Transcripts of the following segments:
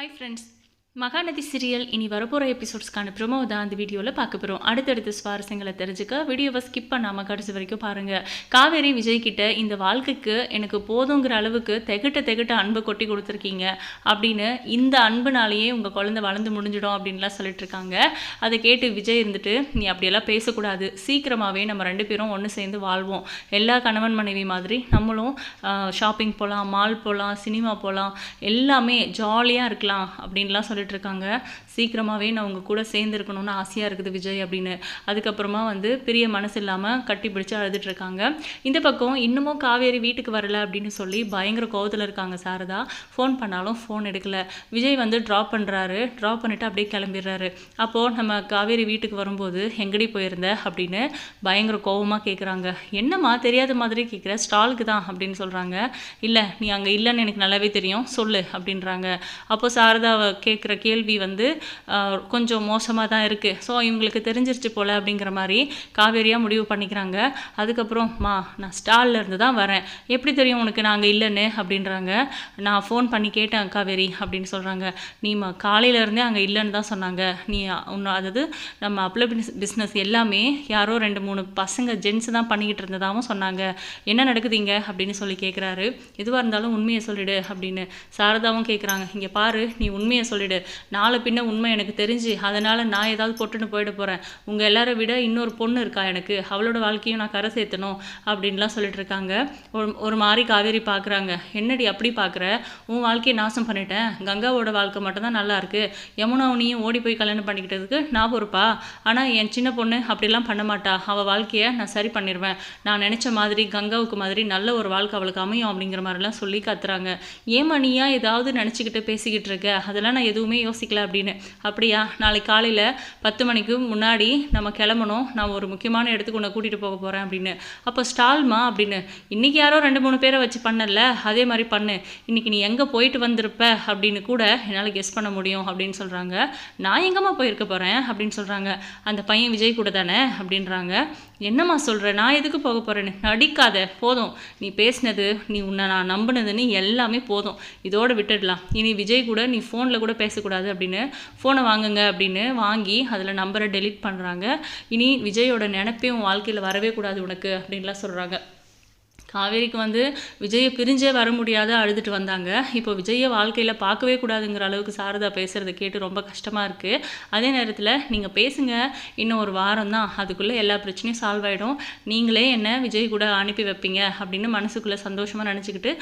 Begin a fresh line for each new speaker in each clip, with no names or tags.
Hi friends Mahanadi serial இனி வரப்போகிற எபிசோட்ஸ்க்கான promo தான் அந்த வீடியோவில் பார்க்க போகிறோம் அடுத்தடுத்த சுவாரஸ்யங்களை தெரிஞ்சுக்க வீடியோவை ஸ்கிப் பண்ணாமல் கடைசி வரைக்கும் பாருங்கள் காவேரி விஜய் கிட்ட இந்த வாழ்க்கைக்கு எனக்கு போதுங்கிற அளவுக்கு தெகட்ட தெகட்ட அன்பை கொட்டி கொடுத்துருக்கீங்க அப்படின்னு இந்த அன்புனாலேயே உங்கள் குழந்தை வளர்ந்து முடிஞ்சிடும் அப்படின்லாம் சொல்லிட்டு இருக்காங்க. அதை கேட்டு விஜய் இருந்துட்டு நீ அப்படியெல்லாம் பேசக்கூடாது. சீக்கிரமாகவே நம்ம ரெண்டு பேரும் ஒன்று சேர்ந்து வாழ்வோம். எல்லா கணவன் மனைவி மாதிரி நம்மளும் ஷாப்பிங் போகலாம் மால் போகலாம் சினிமா போகலாம் எல்லாமே ஜாலியாக இருக்கலாம். அப்படின்லாம் சொல்லிட்டு இருக்காங்க சீக்கிரமாகவே நான் உங்கள் கூட சேர்ந்து இருக்கணும்னு ஆசையாக இருக்குது விஜய் அப்படின்னு. அதுக்கப்புறமா வந்து பெரிய மனசு இல்லாமல் கட்டி பிடிச்சி அழுதுட்டு இருக்காங்க இந்த பக்கம் இன்னமும் காவேரி வீட்டுக்கு வரல அப்படின்னு சொல்லி பயங்கர கோவத்தில் இருக்காங்க சாரதா. ஃபோன் பண்ணாலும் ஃபோன் எடுக்கல. விஜய் வந்து ட்ராப் பண்ணுறாரு ட்ராப் பண்ணிவிட்டு அப்படியே கிளம்பிடுறாரு. அப்போது நம்ம காவேரி வீட்டுக்கு வரும்போது எங்கடி போயிருந்த அப்படின்னு பயங்கர கோவமாக கேட்குறாங்க என்னம்மா தெரியாத மாதிரி கேட்குற ஸ்டாலுக்கு தான் அப்படின்னு சொல்கிறாங்க இல்லை நீ அங்கே இல்லைன்னு எனக்கு நல்லாவே தெரியும். சொல்லு அப்படின்றாங்க. அப்போ சாரதாவை கேட்குற கேள்வி வந்து கொஞ்சம் மோசமாக தான் இருக்குது ஸோ இவங்களுக்கு தெரிஞ்சிருச்சு போல் அப்படிங்கிற மாதிரி காவேரியாக முடிவு பண்ணிக்கிறாங்க. அதுக்கப்புறம் மா நான் ஸ்டாலில் இருந்து தான் வரேன். எப்படி தெரியும் உனக்கு நாங்கள் இல்லைன்னு? அப்படின்றாங்க. நான் ஃபோன் பண்ணி கேட்டேன் காவேரி அப்படின்னு சொல்கிறாங்க நீ காலையிலேருந்தே அங்கே இல்லைன்னு தான் சொன்னாங்க. நீ உன்னை அதாவது நம்ம அப்ளை பிஸ்னஸ் எல்லாமே யாரோ ரெண்டு மூணு பசங்க ஜென்ஸ் தான் பண்ணிக்கிட்டு இருந்ததாகவும் சொன்னாங்க. என்ன நடக்குதுங்க? அப்படின்னு சொல்லி கேட்குறாரு எதுவாக இருந்தாலும் உண்மையை சொல்லிடு அப்படின்னு சாரதாவும் கேட்குறாங்க இங்கே பாரு நீ உண்மையை சொல்லிடு. நாளை பின்ன உண்மை எனக்கு தெரிஞ்சு அதனால் நான் ஏதாவது பொட்டுன்னு போயிட போகிறேன் உங்கள் எல்லாரை விட இன்னொரு பொண்ணு இருக்கா எனக்கு? அவளோட வாழ்க்கையும் நான் கரை சேர்த்தணும் அப்படின்லாம் சொல்லிட்டு இருக்காங்க. ஒரு ஒரு மாதிரி காவேரி பார்க்குறாங்க என்னடி அப்படி பார்க்குற உன் வாழ்க்கையை நாசம் பண்ணிட்டேன். கங்காவோட வாழ்க்கை மட்டும்தான் நல்லாயிருக்கு இருக்கு. ஓடி போய் கல்யாணம் பண்ணிக்கிட்டதுக்கு நான் பொறுப்பா? ஆனால் என் சின்ன பொண்ணு அப்படிலாம் பண்ண மாட்டா. அவள் வாழ்க்கையை நான் சரி பண்ணிடுவேன் நான் நினச்ச மாதிரி கங்காவுக்கு மாதிரி நல்ல ஒரு வாழ்க்கை அவளுக்கு அமையும் அப்படிங்கிற மாதிரிலாம் சொல்லி கத்துறாங்க. ஏமா நீயா ஏதாவது நினச்சிக்கிட்டு பேசிக்கிட்டு இருக்க? அதெல்லாம் நான் எதுவும் யோசிக்கல அப்படின்னு. அப்படியா? நாளைக்கு காலையில் பத்து மணிக்கு முன்னாடி நம்ம கிளம்பணும். நான் ஒரு முக்கியமான இடத்துக்கு உன்னை கூட்டிகிட்டு போக போகிறேன் அப்படின்னு. அப்போ ஸ்டால்மா அப்படின்னு. இன்றைக்கி யாரோ ரெண்டு மூணு பேரை வச்சு பண்ணல. அதே மாதிரி பண்ணு. இன்றைக்கி நீ எங்கே போயிட்டு வந்திருப்ப அப்படின்னு கூட என்னால் கெஸ் பண்ண முடியும் அப்படின்னு சொல்கிறாங்க நான் எங்கம்மா போயிருக்க போகிறேன் அப்படின்னு சொல்கிறாங்க அந்த பையன் விஜய் கூட தானே அப்படின்றாங்க. என்னம்மா சொல்கிற நான் எதுக்கு போக போகிறேன்னு நடிக்காத. போதும். நீ பேசினது நீ உன்னை நான் நம்பினதுன்னு எல்லாமே போதும். இதோடு விட்டுடலாம். இனி விஜய் கூட நீ ஃபோனில் கூட பேசக்கூடாது அப்படின்னு ஃபோனை வாங்குங்க அப்படின்னு வாங்கி அதில் நம்பரை டெலீட் பண்ணுறாங்க இனி விஜயோட நினப்பே உன் வாழ்க்கையில் வரவே கூடாது உனக்கு அப்படின்லாம் சொல்கிறாங்க காவேரிக்கு வந்து விஜயை பிரிஞ்சே வர முடியாத அழுதுட்டு வந்தாங்க. இப்போ விஜயை வாழ்க்கையில் பார்க்கவே கூடாதுங்கிற அளவுக்கு சாரதா பேசுகிறத கேட்டு ரொம்ப கஷ்டமாக இருக்குது அதே நேரத்தில் நீங்கள் பேசுங்க. இன்னும் ஒரு வாரம் தான். அதுக்குள்ளே எல்லா பிரச்சனையும் சால்வ் ஆகிடும் நீங்களே என்ன விஜய் கூட அனுப்பி வைப்பீங்க அப்படின்னு மனசுக்குள்ளே சந்தோஷமாக நினச்சிக்கிட்டு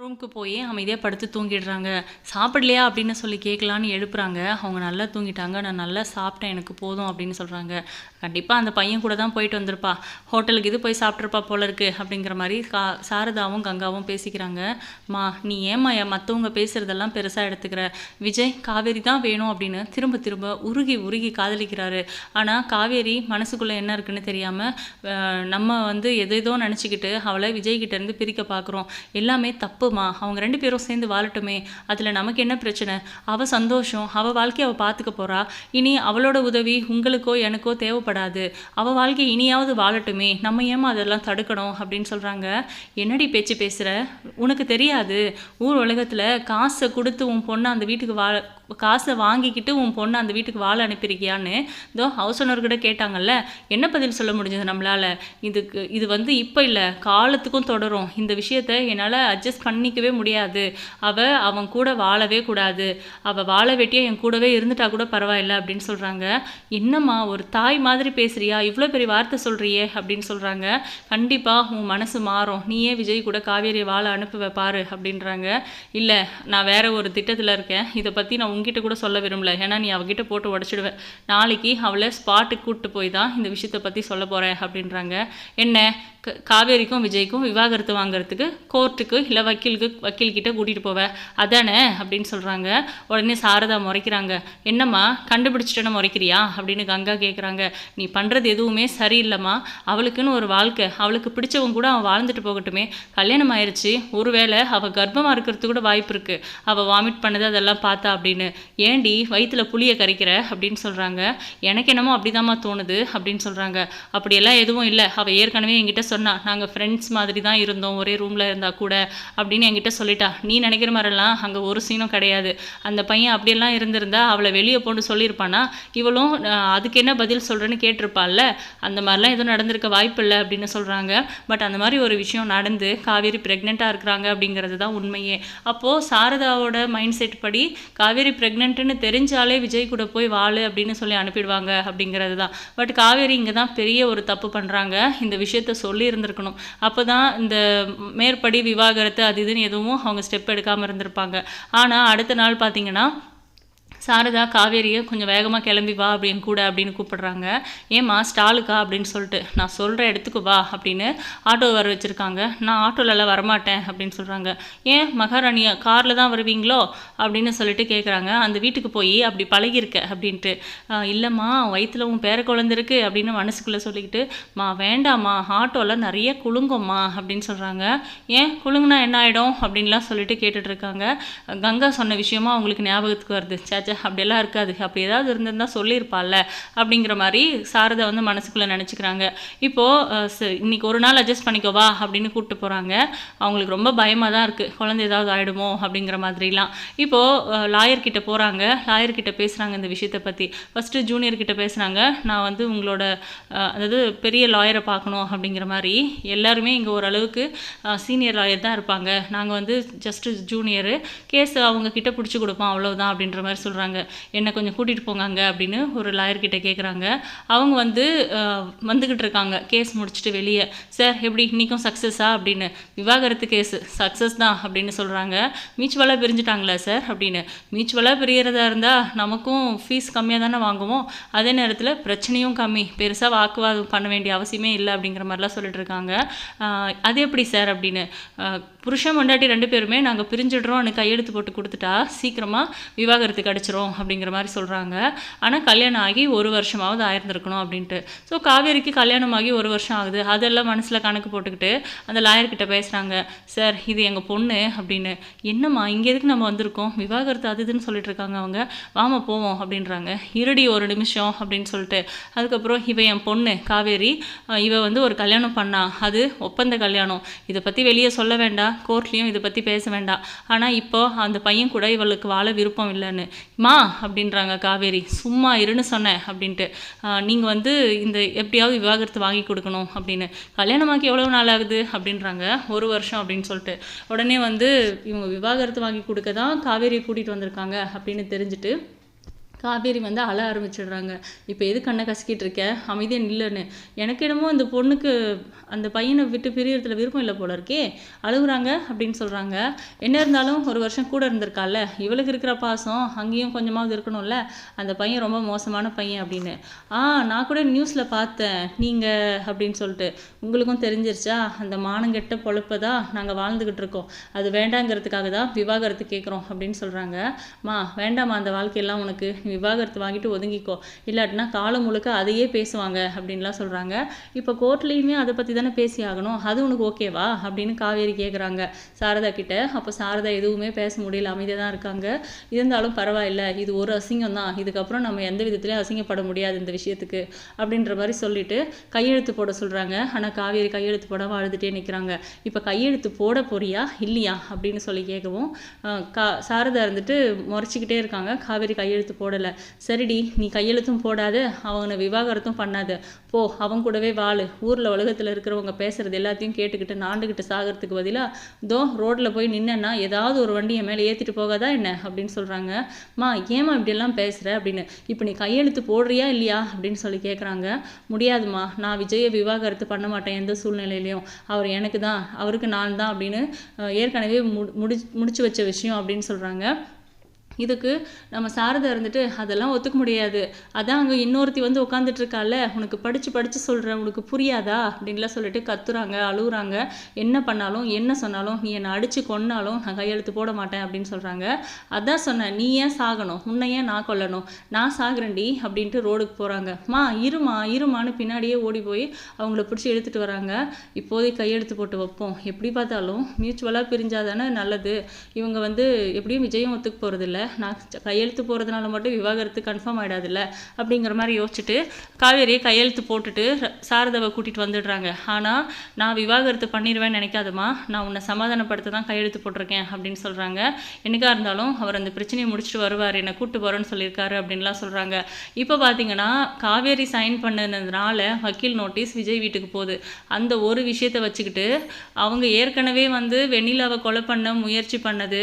ரூமுக்கு போய் அமைதியாக படுத்து தூங்கிடுறாங்க. சாப்பிடலையா அப்படின்னு சொல்லி கேட்கலான்னு எழுப்புறாங்க. அவங்க நல்லா தூங்கிட்டாங்க. நான் நல்லா சாப்பிட்டேன். எனக்கு போதும் அப்படின்னு சொல்கிறாங்க கண்டிப்பாக அந்த பையன் கூட தான் போயிட்டு வந்திருப்பா. ஹோட்டலுக்கு இது போய் சாப்பிட்ருப்பா போல இருக்கு அப்படிங்கிற மாதிரி கா சாரதாவும் கங்காவும் பேசிக்கிறாங்க. மா நீ ஏம்மா மற்றவங்க பேசுகிறதெல்லாம் பெருசாக எடுத்துக்கிற? விஜய் காவேரி தான் வேணும் அப்படின்னு திரும்ப திரும்ப உருகி உருகி காதலிக்கிறாரு. ஆனால் காவேரி மனசுக்குள்ளே என்ன இருக்குன்னு தெரியாமல் நம்ம வந்து எதேதோ நினச்சிக்கிட்டு அவளை விஜய் பிரிக்க பார்க்குறோம் எல்லாமே தப்பு தப்புமா? அவங்க ரெண்டு பேரும் சேர்ந்து வாழட்டுமே. அதில் நமக்கு என்ன பிரச்சனை? அவள் சந்தோஷம். அவள் வாழ்க்கையை அவள் பார்த்துக்க போகிறா இனி அவளோட உதவி உங்களுக்கோ எனக்கோ தேவைப்படாது. அவள் வாழ்க்கை இனியாவது வாழட்டுமே. நம்ம ஏமா அதெல்லாம் தடுக்கணும் அப்படின்னு சொல்கிறாங்க என்னடி பேச்சு பேசுகிற உனக்கு தெரியாது. ஊர் உலகத்தில் காசை கொடுத்து உன் பொண்ணை அந்த வீட்டுக்கு வாழ காசை வாங்கிக்கிட்டு உன் பொண்ணை அந்த வீட்டுக்கு வாழ அனுப்பியிருக்கியான்னு இதோ ஹவுஸ் ஓனர் கூட கேட்டாங்கல்ல என்ன பதில் சொல்ல முடிஞ்சது நம்மளால்? இதுக்கு இது வந்து இப்போ இல்லை காலத்துக்கும் தொடரும். இந்த விஷயத்த என்னால் அட்ஜஸ்ட் பண்ணிக்கவே முடியாது. அவள் அவன் கூட வாழவே கூடாது. அவள் வாழ வெட்டியா என் கூடவே இருந்துட்டா கூட பரவாயில்ல அப்படின்னு சொல்கிறாங்க என்னம்மா ஒரு தாய் மாதிரி பேசுகிறியா இவ்வளோ பெரிய வார்த்தை சொல்கிறியே அப்படின்னு சொல்கிறாங்க கண்டிப்பாக உன் மனசு மாறும். நீயே விஜய் கூட காவேரியை வாழ அனுப்புவ பாரு அப்படின்றாங்க. இல்லை நான் வேற ஒரு திட்டத்தில் இருக்கேன். இதை பற்றி நான் உங்ககிட்ட கூட சொல்ல விரும்பல. ஏன்னா நீ அவகிட்ட போட்டு உடச்சிடுவேன் நாளைக்கு அவளை ஸ்பாட்டுக்கு கூப்பிட்டு போய் தான் இந்த விஷயத்தை பற்றி சொல்ல போகிறேன் அப்படின்றாங்க. என்ன? காவேரிக்கும் விஜய்க்கும் விவாகரத்து வாங்குறதுக்கு கோர்ட்டுக்கு இல்லை வக்கீலுக்கு வக்கீல்கிட்ட கூட்டிகிட்டு போவேன் அதானே? அப்படின்னு சொல்கிறாங்க உடனே சாரதா முறைக்கிறாங்க. என்னம்மா கண்டுபிடிச்சிட்டேன்னு முறைக்கிறியா? அப்படின்னு கங்கா கேட்குறாங்க நீ பண்ணுறது எதுவுமே சரியில்லைம்மா. அவளுக்குன்னு ஒரு வாழ்க்கை. அவளுக்கு பிடிச்சவங்க கூட அவன் வாழ்ந்துட்டு போகட்டுமே. கல்யாணம் ஆயிடுச்சு ஒருவேளை அவள் கர்ப்பமாக இருக்கிறதுக்கு கூட வாய்ப்பு இருக்குது அவள் வாமிட் பண்ணது அதெல்லாம் பார்த்தா அப்படின்னு. ஏண்டி வயிற்றில் புளியை கரைக்கிற? அப்படின்னு சொல்கிறாங்க எனக்கு என்னமோ அப்படிதாம்மா தோணுது அப்படின்னு சொல்கிறாங்க அப்படியெல்லாம் எதுவும் இல்லை. அவள் ஏற்கனவே என்கிட்ட சொன்னா நாங்கள் ஃப்ரெண்ட்ஸ் மாதிரி தான் இருந்தோம் ஒரே ரூமில் இருந்தால் கூட அப்படின்னு என்கிட்ட சொல்லிட்டா. நீ நினைக்கிற மாதிரிலாம் அங்கே ஒரு சீனும் கிடையாது. அந்த பையன் அப்படியெல்லாம் இருந்திருந்தா அவளை வெளியே போன்னு சொல்லியிருப்பானா? இவளும் அதுக்கு என்ன பதில் சொல்கிறேன்னு கேட்டிருப்பாள்ல? அந்த மாதிரிலாம் எதுவும் நடந்திருக்க வாய்ப்பு இல்லை அப்படின்னு சொல்கிறாங்க பட் அந்த மாதிரி ஒரு விஷயம் நடந்து காவேரி ப்ரெக்னெண்ட்டாக இருக்கிறாங்க அப்படிங்கிறது தான் உண்மையே. அப்போது சாரதாவோட மைண்ட் செட் படி காவேரி ப்ரெக்னென்ட்னு தெரிஞ்சாலே விஜய் கூட போய் வாழு அப்படின்னு சொல்லி அனுப்பிடுவாங்க அப்படிங்கிறது தான். பட் காவேரி இங்கே தான் பெரிய ஒரு தப்பு பண்ணுறாங்க இந்த விஷயத்த சொல்லி இருந்திருக்கணும் அப்போ தான் இந்த மேற்படி விவாகரத்து அது இதுன்னு எதுவும் அவங்க ஸ்டெப் எடுக்காமல் இருந்திருப்பாங்க. ஆனால் அடுத்த நாள் பார்த்தீங்கன்னா சாரதா காவேரியை கொஞ்சம் வேகமாக கிளம்பி வா அப்படின்னு கூட அப்படின்னு கூப்பிடுறாங்க. ஏம்மா ஸ்டாலுக்கா அப்படின்னு சொல்லிட்டு நான் சொல்கிற இடத்துக்கு வா அப்படின்னு ஆட்டோ வர வச்சுருக்காங்க. நான் ஆட்டோலலாம் வரமாட்டேன் அப்படின்னு சொல்கிறாங்க ஏன் மகாராணியா காரில் தான் வருவீங்களோ அப்படின்னு சொல்லிட்டு கேட்குறாங்க அந்த வீட்டுக்கு போய் அப்படி பழகியிருக்க அப்படின்ட்டு. இல்லைம்மா வயிற்றில் உன் பேர குழந்திருக்கு அப்படின்னு மனசுக்குள்ளே சொல்லிக்கிட்டு மா வேண்டாம்மா ஆட்டோவில் நிறைய குழுங்கம்மா அப்படின்னு சொல்கிறாங்க ஏன் குலுங்குனா என்ன ஆகிடும் அப்படின்லாம் சொல்லிட்டு கேட்டுட்ருக்காங்க கங்கா சொன்ன விஷயமா அவங்களுக்கு ஞாபகத்துக்கு வருது. சேச்சா அப்படியெல்லாம் இருக்காது. அப்படி ஏதாவது இருந்திருந்தா சொல்லியிருப்பாள்ல அப்படிங்கிற மாதிரி சாரதா வந்து மனசுக்குள்ளே நினச்சிக்கிறாங்க. இப்போது இன்னைக்கு ஒரு நாள் அட்ஜஸ்ட் பண்ணிக்கோவா அப்படின்னு கூப்பிட்டு போகிறாங்க அவங்களுக்கு ரொம்ப பயமாக தான் இருக்குது குழந்தை ஏதாவது ஆகிடுமோ அப்படிங்கிற மாதிரிலாம். இப்போது லாயர்கிட்ட போகிறாங்க லாயர்கிட்ட பேசுகிறாங்க இந்த விஷயத்தை பற்றி ஃபஸ்ட்டு ஜூனியர்கிட்ட பேசுகிறாங்க நான் வந்து உங்களோட அதாவது பெரிய லாயரை பார்க்கணும் அப்படிங்கிற மாதிரி எல்லாருமே இங்கே ஓரளவுக்கு சீனியர் லாயர் தான் இருப்பாங்க. நாங்கள் வந்து ஜஸ்ட்டு ஜூனியரு கேஸ் அவங்க கிட்ட பிடிச்சி கொடுப்போம் அவ்வளோதான் அப்படின்ற மாதிரி சொல்கிறாங்க என்னை கொஞ்சம் கூட்டிகிட்டு போங்க அப்படின்னு ஒரு லாயர்கிட்ட கேட்குறாங்க அவங்க வந்து வந்துக்கிட்டு இருக்காங்க. கேஸ் முடிச்சுட்டு வெளியே. சார் எப்படி? இன்றைக்கும் சக்ஸஸா அப்படின்னு. விவாகரத்து கேஸ். சக்ஸஸ் தான் அப்படின்னு சொல்கிறாங்க மியூச்சுவலாக பிரிஞ்சுட்டாங்களா சார்? அப்படின்னு. மியூச்சுவலாக பிரியறதா இருந்தால் நமக்கும் ஃபீஸ் கம்மியாக தானே வாங்குவோம். அதே நேரத்தில் பிரச்சனையும் கம்மி. பெருசாக வாக்குவாதம் பண்ண வேண்டிய அவசியமே இல்லை அப்படிங்கிற மாதிரிலாம் சொல்லிட்டு இருக்காங்க. அது எப்படி சார்? அப்படின்னு. புருஷன் பொண்டாட்டி ரெண்டு பேருமே நாங்கள் பிரிஞ்சிடுறோம்னு கையெழுத்து போட்டு கொடுத்துட்டா சீக்கிரமாக விவாகரத்து கிடச்சிரும். அப்படிங்கிற மாதிரி சொல்கிறாங்க ஆனால் கல்யாணம் ஆகி ஒரு வருஷமாவது ஆயிருந்திருக்கணும் அப்படின்ட்டு. ஸோ காவேரிக்கு கல்யாணம் ஆகி ஒரு வருஷம் ஆகுது. அதெல்லாம் மனசில் கணக்கு போட்டுக்கிட்டு அந்த லாயர்கிட்ட பேசுகிறாங்க சார் இது எங்கள் பொண்ணு அப்படின்னு. என்னம்மா இங்கே எதுக்கு நம்ம வந்திருக்கோம்? விவாகரத்து அது இதுன்னு சொல்லிட்டு இருக்காங்க அவங்க. வாமா போவோம் அப்படின்றாங்க. இருடி ஒரு நிமிஷம் அப்படின்னு சொல்லிட்டு. அதுக்கப்புறம் இவ என் பொண்ணு காவேரி இவ வந்து ஒரு கல்யாணம் பண்ணா. அது ஒப்பந்த கல்யாணம். இதை பற்றி வெளியே சொல்ல வேண்டாம். கோர்ட்லேயும் இதை பற்றி பேச வேண்டாம். ஆனால் இப்போ அந்த பையன் கூட இவளுக்கு வாழ விருப்பம் இல்லைன்னு. மா அப்படின்றாங்க காவேரி. சும்மா இருன்னு சொன்னேன் அப்படின்ட்டு. நீங்கள் வந்து இந்த எப்படியாவது விவாகரத்து வாங்கி கொடுக்கணும் அப்படின்னு. கல்யாணமாக்கி எவ்வளோ நாள் ஆகுது? அப்படின்றாங்க. ஒரு வருஷம் அப்படின்னு சொல்லிட்டு. உடனே வந்து இவங்க விவாகரத்து வாங்கி கொடுக்க தான் காவேரியை கூட்டிகிட்டு வந்திருக்காங்க அப்படின்னு தெரிஞ்சுட்டு காவேரி வந்து அழ ஆரம்பிச்சிடுறாங்க. இப்போ எது கண்ணை கசக்கிட்டு இருக்க? அமைதியாக நில்லுன்னு. எனக்கு என்னமோ அந்த பொண்ணுக்கு அந்த பையனை விட்டு பிரியறதுல விருப்பம் இல்லை போல இருக்கே. அழுகுறாங்க அப்படின்னு சொல்கிறாங்க என்ன இருந்தாலும் ஒரு வருஷம் கூட இருந்திருக்கால இவளுக்கு இருக்கிற பாசம் அங்கேயும் கொஞ்சமாவது இருக்கணும்ல? அந்த பையன் ரொம்ப மோசமான பையன் அப்படின்னு. ஆ நான் கூட நியூஸில் பார்த்தேன். நீங்கள் அப்படின்னு சொல்லிட்டு. உங்களுக்கும் தெரிஞ்சிருச்சா? அந்த மானங்கெட்ட பொழப்பை தான் நாங்கள் வாழ்ந்துக்கிட்டு இருக்கோம். அது வேண்டாங்கிறதுக்காக தான் விவாகரத்து கேட்குறோம் அப்படின்னு சொல்கிறாங்க மா வேண்டாம்மா அந்த வாழ்க்கையெல்லாம் உனக்கு. விவாகரத்து வாங்கிட்டு ஒதுங்கிக்கோ. இல்லாட்டினா காலம் முழுக்க அதையே பேசுவாங்க அப்படின்லாம் சொல்கிறாங்க இப்போ கோர்ட்லேயுமே அதை பற்றி தானே பேசி ஆகணும். அது உனக்கு ஓகேவா அப்படின்னு காவேரி கேட்குறாங்க சாரதா கிட்ட. அப்போ சாரதா எதுவுமே பேச முடியல. அமைதியாக தான் இருக்காங்க. இருந்தாலும் பரவாயில்ல. இது ஒரு அசிங்கம் தான். இதுக்கப்புறம் நம்ம எந்த விதத்துலையும் அசிங்கப்பட முடியாது இந்த விஷயத்துக்கு அப்படின்ற மாதிரி சொல்லிட்டு கையெழுத்து போட சொல்கிறாங்க ஆனால் காவேரி கையெழுத்து போடாமல் அழுதுகிட்டே நிற்கிறாங்க இப்போ கையெழுத்து போட போறியா? இல்லையா? அப்படின்னு சொல்லி கேட்கவும் கா சாரதா இருந்துட்டு முறைச்சிக்கிட்டே இருக்காங்க. காவேரி கையெழுத்து போட போடலை. சரிடி நீ கையெழுத்தும் போடாத அவனை விவாகரத்தும் பண்ணாத. போ அவன் கூடவே வாழு. ஊரில் உலகத்தில் இருக்கிறவங்க பேசுறது எல்லாத்தையும் கேட்டுக்கிட்டு நாண்டுக்கிட்டு சாகிறதுக்கு பதிலாக தோ ரோட்டில் போய் நின்னேன்னா ஏதாவது ஒரு வண்டி என் மேலே ஏற்றிட்டு போகாதா என்ன? அப்படின்னு சொல்கிறாங்க மா ஏமா இப்படியெல்லாம் பேசுகிற அப்படின்னு. இப்போ நீ கையெழுத்து போடுறியா இல்லையா? அப்படின்னு சொல்லி கேட்குறாங்க முடியாதும்மா. நான் விஜயை விவாகரத்து பண்ண மாட்டேன் எந்த சூழ்நிலையிலையும். அவர் எனக்கு தான் அவருக்கு நான் தான் அப்படின்னு ஏற்கனவே முடி முடிச்சு வச்ச விஷயம் அப்படின்னு சொல்கிறாங்க இதுக்கு நம்ம சாரதா இருந்துட்டு அதெல்லாம் ஒத்துக்க முடியாது. அதான் அங்கே இன்னொருத்தி வந்து உட்காந்துட்டு உனக்கு படித்து படித்து சொல்கிறேன் உனக்கு புரியாதா? அப்படின்லாம் சொல்லிட்டு கத்துறாங்க அழுகுறாங்க என்ன பண்ணாலும் என்ன சொன்னாலும் நீ என்னை அடித்து கொன்னாலும் நான் கையெழுத்து போட மாட்டேன் அப்படின்னு சொல்கிறாங்க அதான் சொன்னேன். நீ ஏன் சாகணும்? உன்னை ஏன் நான் கொல்லணும்? நான் சாகுறேன்டி அப்படின்ட்டு ரோடுக்கு போகிறாங்க மா இருமா இருமான்னு பின்னாடியே ஓடி போய் அவங்கள பிடிச்சி எடுத்துகிட்டு வராங்க. இப்போதைக்கு கையெழுத்து போட்டு வைப்போம். எப்படி பார்த்தாலும் மியூச்சுவலாக பிரிஞ்சாதானே நல்லது. இவங்க வந்து எப்படியும் விஜயம் ஒத்துக்க போகிறதில்ல நான் கையெழுத்து போகிறதுனால மட்டும் விவாகரத்து கன்ஃபார்ம் ஆகிடாதுல்ல அப்படிங்கிற மாதிரி யோசிச்சுட்டு காவேரி கையெழுத்து போட்டுட்டு சாரதாவை கூட்டிகிட்டு வந்துடுறாங்க. ஆனால் நான் விவாகரத்து பண்ணிடுவேன்னு நினைக்காதம்மா. நான் உன்னை சமாதானப்படுத்த தான் கையெழுத்து போட்டிருக்கேன் அப்படின்னு சொல்கிறாங்க என்னக்காக இருந்தாலும் அவர் அந்த பிரச்சனையை முடிச்சுட்டு வருவார். என்னை கூட்டு போகிறேன்னு சொல்லியிருக்காரு அப்படின்லாம் சொல்கிறாங்க இப்போ பார்த்தீங்கன்னா காவேரி சைன் பண்ணதுனால வக்கீல் நோட்டீஸ் விஜய் வீட்டுக்கு போகுது. அந்த ஒரு விஷயத்தை வச்சுக்கிட்டு அவங்க ஏற்கனவே வந்து வெண்ணிலாவை கொலை பண்ண முயற்சி பண்ணது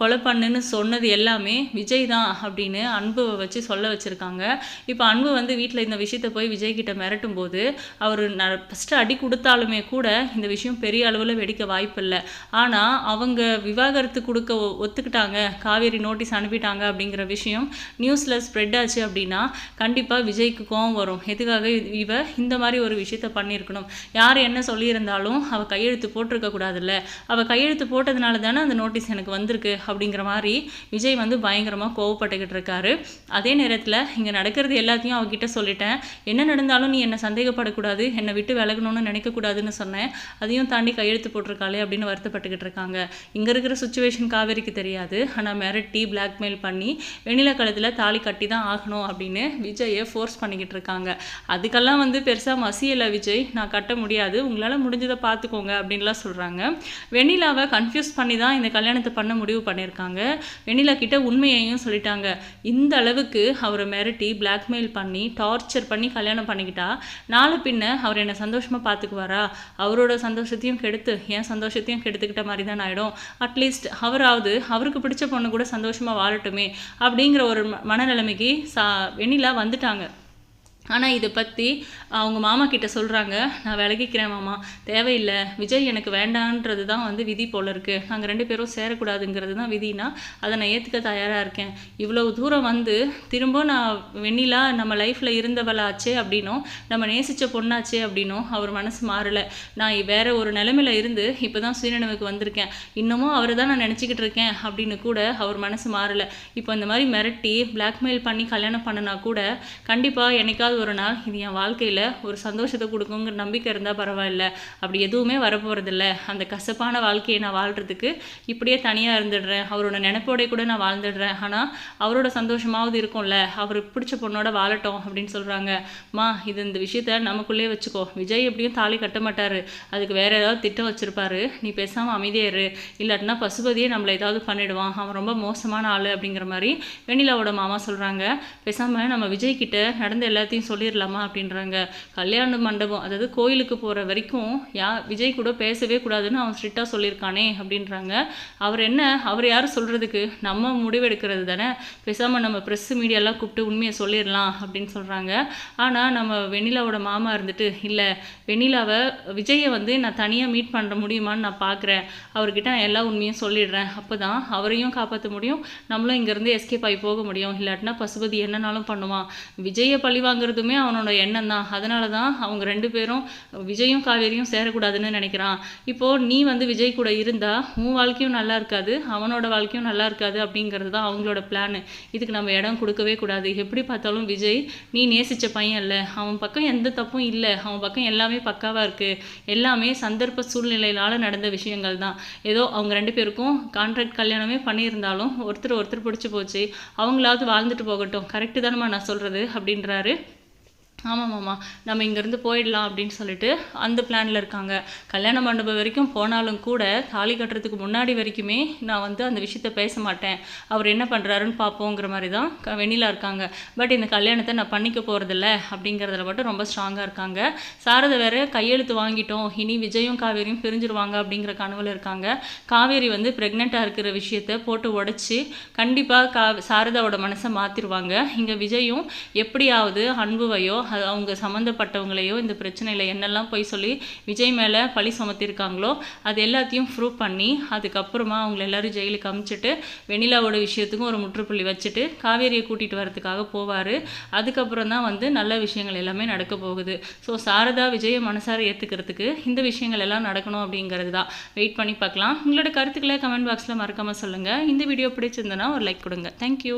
கொலை பண்ணுன்னு சொன்னது எல்லாமே விஜய் தான் அப்படின்னு அன்புவை வச்சு சொல்ல வச்சுருக்காங்க. இப்போ அன்பு வந்து வீட்டில் இந்த விஷயத்தை போய் விஜய் கிட்ட மிரட்டும் போது அவர் ந ஃபஸ்ட்டு அடி கொடுத்தாலுமே கூட இந்த விஷயம் பெரிய அளவில் வெடிக்க வாய்ப்பு இல்லை ஆனால் அவங்க விவாகரத்து கொடுக்க ஒ- ஒத்துக்கிட்டாங்க. காவேரி நோட்டீஸ் அனுப்பிட்டாங்க அப்படிங்கிற விஷயம் நியூஸில் ஸ்ப்ரெட் ஆச்சு அப்படின்னா கண்டிப்பாக விஜய்க்கு கோவம் வரும். எதுக்காக இவ இந்த மாதிரி ஒரு விஷயத்த பண்ணியிருக்கணும்? யார் என்ன சொல்லியிருந்தாலும் அவள் கையெழுத்து போட்டிருக்க கூடாதுல்ல. அவள் கையெழுத்து போட்டதுனால தானே அந்த நோட்டீஸ் எனக்கு வந்திருக்கு அப்படிங்கிற மாதிரி விஜய் வந்து பயங்கரமாக கோவப்பட்டுக்கிட்டு இருக்காரு. அதே நேரத்தில் இங்கே நடக்கிறது எல்லாத்தையும் அவகிட்ட சொல்லிட்டேன். என்ன நடந்தாலும் நீ என்னை சந்தேகப்படக்கூடாது. என்னை விட்டு விலகணும்னு நினைக்கக்கூடாதுன்னு சொன்னேன். அதையும் தாண்டி கையெழுத்து போட்டிருக்காளே அப்படின்னு வருத்தப்பட்டுக்கிட்டு இருக்காங்க. இங்கே இருக்கிற சுச்சுவேஷன் காவேரிக்கு தெரியாது. ஆனால் மிரட்டி பிளாக்மெயில் பண்ணி வெண்ணில கழுத்தில் தாலி கட்டி தான் ஆகணும் அப்படின்னு விஜயை ஃபோர்ஸ் பண்ணிக்கிட்டு இருக்காங்க. அதுக்கெல்லாம் வந்து பெருசாக மசியலை விஜய். நான் கட்ட முடியாது. உங்களால் முடிஞ்சதை பார்த்துக்கோங்க அப்படின்லாம் சொல்கிறாங்க வெண்ணிலாவை கன்ஃபியூஸ் பண்ணி தான் இந்த கல்யாணத்தை பண்ண முடிவு பண்ணியிருக்காங்க. வெண்ணிலா கிட்ட உண்மையையும் சொல்லிட்டாங்க. இந்த அளவுக்கு அவரை மிரட்டி பிளாக்மெயில் பண்ணி டார்ச்சர் பண்ணி கல்யாணம் பண்ணிக்கிட்டா நாளை பின்ன அவர் என்னை சந்தோஷமாக பார்த்துக்குவாரா அவரோட சந்தோஷத்தையும் கெடுத்து என் சந்தோஷத்தையும் கெடுத்துக்கிட்ட மாதிரி தான் ஆகிடும் அட்லீஸ்ட் அவராவது அவருக்கு பிடிச்ச பொண்ணு கூட சந்தோஷமாக வாழட்டுமே அப்படிங்கிற ஒரு மனநிலைமைக்கு சா வெண்ணிலா வந்துட்டாங்க. ஆனால் இதை பற்றி அவங்க மாமா கிட்டே சொல்கிறாங்க நான் விலகிக்கிறேன் மாமா. தேவையில்லை. விஜய் எனக்கு வேண்டான்றது தான் வந்து விதி போல இருக்குது நாங்கள் ரெண்டு பேரும் சேரக்கூடாதுங்கிறது தான் விதினா அதை நான் ஏற்றுக்க தயாராக இருக்கேன். இவ்வளவு தூரம் வந்து திரும்ப நான் வெண்ணிலா நம்ம லைஃப்பில் இருந்தவளாச்சே அப்படின்னும் நம்ம நேசித்த பொண்ணாச்சே அப்படின்னும் அவர் மனசு மாறலை. நான் வேற ஒரு நிலமையில இருந்து இப்போ தான் சுயநினைவுக்கு வந்திருக்கேன். இன்னமும் அவரை தான் நான் நினச்சிக்கிட்டு இருக்கேன் அப்படின்னு கூட அவர் மனசு மாறலை. இப்போ இந்த மாதிரி மிரட்டி பிளாக்மெயில் பண்ணி கல்யாணம் பண்ணினா கூட கண்டிப்பாக என்னைக்காவது ஒரு நாள் இது என் வாழ்க்கையில் ஒரு சந்தோஷத்தை கொடுக்குங்கிற நம்பிக்கை இருந்தால் பரவாயில்ல. அப்படி எதுவுமே வரப்போகிறதில்ல அந்த கசப்பான வாழ்க்கையை நான் வாழ்கிறதுக்கு இப்படியே தனியாக இருந்துடுறேன். அவரோட நினைப்போட கூட நான் வாழ்ந்துடுறேன். ஆனால் அவரோட சந்தோஷமாவது இருக்கும்ல. அவருக்கு பிடிச்ச பொண்ணோட வாழட்டும் அப்படின்னு சொல்கிறாங்க மா இது இந்த விஷயத்த நமக்குள்ளே வச்சுக்கோ. விஜய் எப்படியும் தாலி கட்ட மாட்டார். அதுக்கு வேறு ஏதாவது திட்டம் வச்சுருப்பாரு. நீ பேசாமல் அமைதியாரு இல்லாட்டினா பசுபதியே நம்மளை ஏதாவது பண்ணிடுவான். அவன் ரொம்ப மோசமான ஆள் அப்படிங்கிற மாதிரி வெண்ணிலாவோட மாமா சொல்கிறாங்க பேசாமல் நம்ம விஜய் கிட்ட நடந்த எல்லாத்தையும் சொல்லிடலாமா அப்படின்றாங்க. கல்யாண மண்டபம் அதாவது கோயிலுக்கு போகிற வரைக்கும் யா விஜய் கூட பேசவே கூடாதுன்னு அவன் ஸ்ட்ரிக்டாக சொல்லியிருக்கானே அப்படின்றாங்க. அவர் என்ன அவர் யார் சொல்கிறதுக்கு நம்ம முடிவெடுக்கிறது தானே. பேசாமல் நம்ம ப்ரெஸ் மீடியாலாம் கூப்பிட்டு உண்மையை சொல்லிடலாம் அப்படின்னு சொல்கிறாங்க ஆனால் நம்ம வெண்ணிலாவோட மாமா இருந்துட்டு இல்லை வெண்ணிலாவை விஜயை வந்து நான் தனியாக மீட் பண்ணுற முடியுமான்னு நான் பார்க்குறேன் அவர்கிட்ட நான் எல்லா உண்மையும் சொல்லிடுறேன். அப்போ தான் அவரையும் காப்பாற்ற முடியும். நம்மளும் இங்கேருந்து எஸ்கேப் ஆகி போக முடியும். இல்லாட்டினா பசுபதி என்னனாலும் பண்ணுவான். விஜயை பழி வாங்குறதுமே அவனோட எண்ணம் தான் அதனால தான் அவங்க ரெண்டு பேரும் விஜயும் காவேரியும் சேரக்கூடாதுன்னு நினைக்கிறான். இப்போது நீ வந்து விஜய் கூட இருந்தால் உன் வாழ்க்கையும் நல்லா இருக்காது அவனோட வாழ்க்கையும் நல்லா இருக்காது அப்படிங்கிறது தான் அவங்களோட பிளான் இதுக்கு நம்ம இடம் கொடுக்கவே கூடாது. எப்படி பார்த்தாலும் விஜய் நீ நேசிச்ச பையன் இல்லை. அவன் பக்கம் எந்த தப்பும் இல்லை. அவன் பக்கம் எல்லாமே பக்காவாக இருக்குது எல்லாமே சந்தர்ப்ப சூழ்நிலையினால் நடந்த விஷயங்கள் தான் ஏதோ அவங்க ரெண்டு பேருக்கும் கான்ட்ராக்ட் கல்யாணமே பண்ணியிருந்தாலும் ஒருத்தர் ஒருத்தர் பிடிச்சி போச்சு. அவங்களாவது வாழ்ந்துட்டு போகட்டும். கரெக்டு தானம்மா நான் சொல்கிறது அப்படின்றாரு ஆமாம் மாமா நம்ம இங்கேருந்து போயிடலாம் அப்படின்னு சொல்லிட்டு அந்த பிளானில் இருக்காங்க. கல்யாண மண்டபம் வரைக்கும் போனாலும் கூட தாலி கட்டுறதுக்கு முன்னாடி வரைக்குமே நான் வந்து அந்த விஷயத்த பேச மாட்டேன். அவர் என்ன பண்ணுறாருன்னு பார்ப்போங்கிற மாதிரி தான் வெண்ணிலா இருக்காங்க. பட் இந்த கல்யாணத்தை நான் பண்ணிக்க போகிறதில்ல அப்படிங்கிறதுல மட்டும் ரொம்ப ஸ்ட்ராங்காக இருக்காங்க. சாரதை வேறு கையெழுத்து வாங்கிட்டோம். இனி விஜயும் காவேரியும் பிரிஞ்சிருவாங்க அப்படிங்கிற கனவில் இருக்காங்க. காவேரி வந்து ப்ரெக்னெண்ட்டாக இருக்கிற விஷயத்த போட்டு உடச்சி கண்டிப்பாக கா சாரதாவோட மனசை மாற்றிடுவாங்க இங்கே விஜயும் எப்படியாவது அன்புவையோ அவங்க சம்மந்தப்பட்டவங்களையோ இந்த பிரச்சனையில் என்னெல்லாம் போய் சொல்லி விஜய் மேலே பழி சுமத்திருக்காங்களோ அது எல்லாத்தையும் ப்ரூவ் பண்ணி அதுக்கப்புறமா அவங்கள எல்லோரும் ஜெயிலுக்கு அமுச்சிட்டு வெண்ணிலாவோட விஷயத்துக்கும் ஒரு முற்றுப்புள்ளி வச்சுட்டு காவேரியை கூட்டிகிட்டு வரதுக்காக போவார். அதுக்கப்புறம் தான் வந்து நல்ல விஷயங்கள் எல்லாமே நடக்க போகுது. ஸோ சாரதா விஜயை மனசார ஏற்றுக்கிறதுக்கு இந்த விஷயங்கள் எல்லாம் நடக்கணும் அப்படிங்கிறது தான். வெயிட் பண்ணி பார்க்கலாம். உங்களோட கருத்துக்களை கமெண்ட் பாக்ஸில் மறக்காமல் சொல்லுங்கள் இந்த வீடியோ பிடிச்சிருந்தனா ஒரு லைக் கொடுங்க. தேங்க்யூ